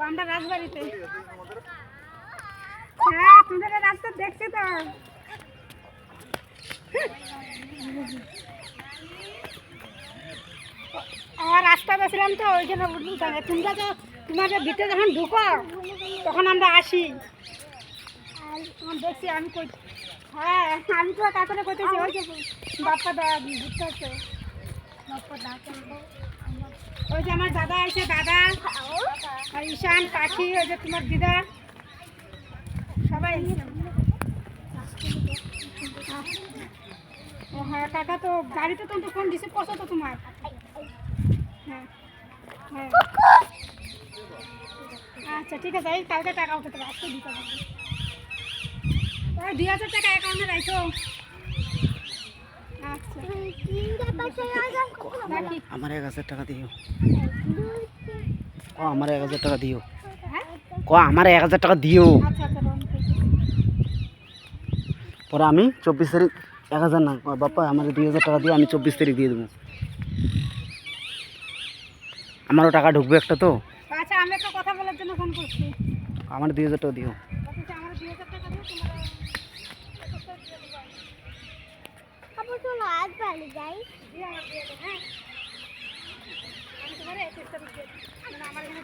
আমরা রাজবাড়িতে হ্যাঁ তোমাদের রাস্তা দেখছি তো। আমার রাস্তা বেছিলাম তো ওই জন্য। তোমরা তো তোমাদের ভিতরে যখন ঢুকো তখন আমরা আসি। দেখছি আমি কই হ্যাঁ আমি তো কাকারে করতেছি ওই যে বাপ্পা দা দা ওই যে আমার দাদা আছে, দাদা। আর ঈশান পাখি ওই যে তোমার দিদা। সবাই ও হ্যাঁ কাকা তো গাড়িতে তো ফোন রিসিভ করছ তো তোমার। হ্যাঁ হ্যাঁ। আচ্ছা ঠিক আছে, এই কালকে টাকা উঠাতে হবে আজকে দিতে পারব দুই হাজার টাকা অ্যাকাউন্টে রাখো। আচ্ছা। আমার এক হাজার টাকা দিও। ক আমার এক হাজার টাকা দিও। ক আমার এক হাজার টাকা দিও। পরে আমি চব্বিশ তারিখ এক হাজার না ক, বাপ্পা আমার দুই হাজার টাকা দিয়ে আমি চব্বিশ তারিখ দিয়ে দেবো। আমারও টাকা ঢুকবে একটা তো। আচ্ছা আমি একটা কথা বলার জন্য ফোন করছি। আমার দুই হাজার টাকা দিও। আমার দুই হাজার টাকা দিয়ে আমার দিয়ে হ্যাঁ আমি তোমার দেবো। মানে আমার এখানে